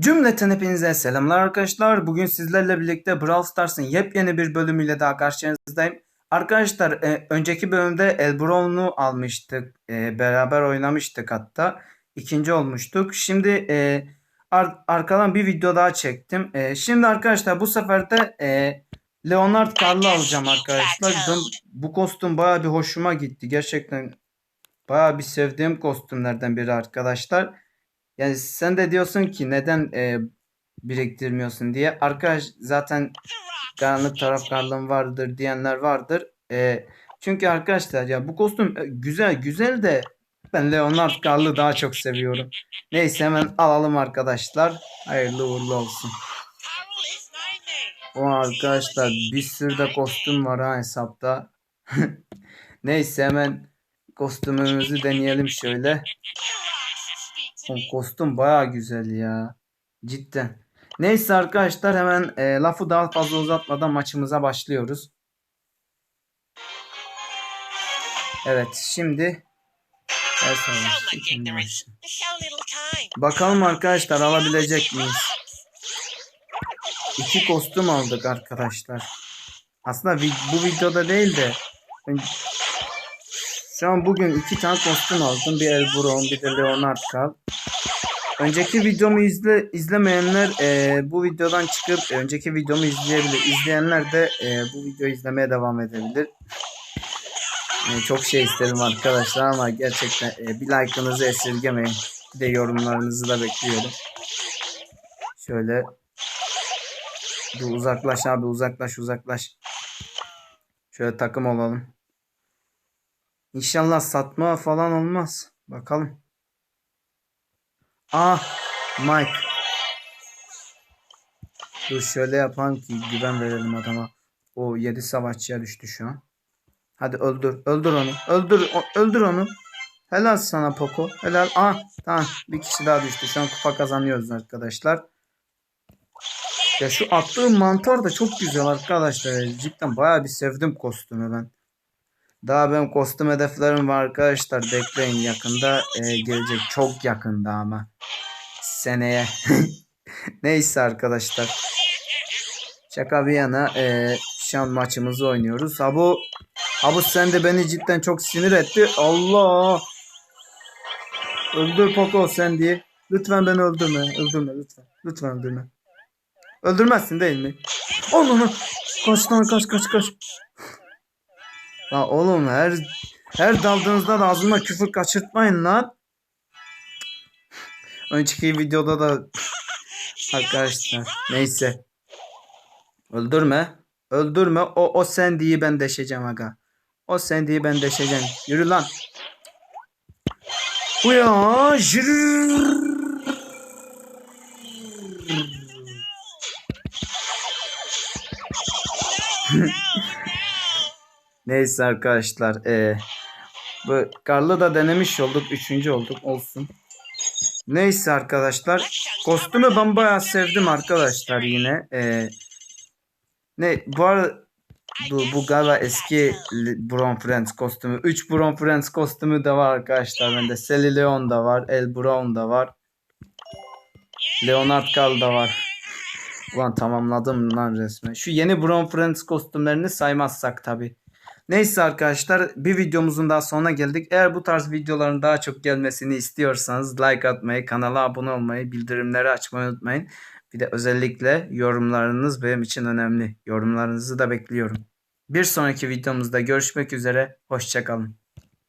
Cümleten hepinize selamlar arkadaşlar. Bugün sizlerle birlikte Brawl Stars'ın yepyeni bir bölümüyle daha karşınızdayım. Arkadaşlar e, önceki bölümde El Brown'u almıştık. E, beraber oynamıştık hatta. İkinci olmuştuk. Şimdi e, ar- arkadan bir video daha çektim. E, şimdi arkadaşlar bu sefer de e, Leonard Carl'ı alacağım arkadaşlar. Ben, bu kostüm baya bir hoşuma gitti. Gerçekten baya bir sevdiğim kostümlerden biri arkadaşlar. Yani sen de diyorsun ki neden e, biriktirmiyorsun diye. Arkadaş zaten karanlık taraftarlığım vardır diyenler vardır. E, çünkü arkadaşlar ya bu kostüm e, güzel güzel de ben Leonard Carl'ı daha çok seviyorum. Neyse hemen alalım arkadaşlar. Hayırlı uğurlu olsun. O arkadaşlar bir sürü de kostüm var ha hesapta. Neyse hemen kostümümüzü deneyelim şöyle. O kostüm baya güzel ya. Cidden. Neyse arkadaşlar hemen e, lafı daha fazla uzatmadan maçımıza başlıyoruz. Evet şimdi. Bakalım arkadaşlar alabilecek miyiz? İki kostüm aldık arkadaşlar. Aslında bu videoda değil de şu an bugün iki tane kostüm aldım. Bir El Brown bir de Leonard Carl. Önceki videomu izle izlemeyenler e, bu videodan çıkıp e, önceki videomu izleyebilir. İzleyenler de e, bu videoyu izlemeye devam edebilir. E, çok şey istedim arkadaşlar ama gerçekten e, bir like'ınızı esirgemeyin. Bir de yorumlarınızı da bekliyorum. Şöyle Dur uzaklaş abi uzaklaş uzaklaş. Şöyle takım olalım. İnşallah satma falan olmaz. Bakalım. Ah Mike. Dur şöyle yapalım ki güven verelim adama. O 7 savaşçıya düştü şu an. Hadi öldür. Öldür onu. Öldür. öldür onu. Helal sana Poco. Helal. Ah tamam. Bir kişi daha düştü. Şu an kupa kazanıyoruz arkadaşlar. Ya şu attığım mantar da çok güzel arkadaşlar. Cidden bayağı bir sevdim kostümü ben. Daha benim kostüm hedeflerim var arkadaşlar. Bekleyin yakında e, gelecek. Çok yakında ama. Seneye. Neyse arkadaşlar. Şaka bir yana e, şu an maçımızı oynuyoruz. Ha bu, ha bu sen de beni cidden çok sinir etti. Allah. Öldür Poco sen diye. Lütfen beni öldürme. Öldürme lütfen. Lütfen öldürme. Öldürmezsin değil mi? Oğlum kaç lan kaç kaç kaç. Lan oğlum her her daldığınızda da ağzıma küfür kaçırtmayın lan. Önceki videoda da arkadaşlar neyse. Öldürme. Öldürme. O o sen diye ben deşeceğim aga. O sen diye ben deşeceğim. Yürü lan. Bu ya. Jırrrr. Neyse arkadaşlar. eee bu Karlı da denemiş olduk. Üçüncü olduk. Olsun. Neyse arkadaşlar. Kostümü ben bayağı sevdim arkadaşlar yine. Eee ne bu arada bu, bu galiba eski Brown Friends kostümü. 3 Brown Friends kostümü de var arkadaşlar bende. Sally Leon da var. El Brown da var. Leonard Carl da var. Ulan tamamladım lan resmen. Şu yeni Brown Friends kostümlerini saymazsak tabi. Neyse arkadaşlar bir videomuzun daha sonuna geldik. Eğer bu tarz videoların daha çok gelmesini istiyorsanız like atmayı, kanala abone olmayı, bildirimleri açmayı unutmayın. Bir de özellikle yorumlarınız benim için önemli. Yorumlarınızı da bekliyorum. Bir sonraki videomuzda görüşmek üzere. Hoşçakalın.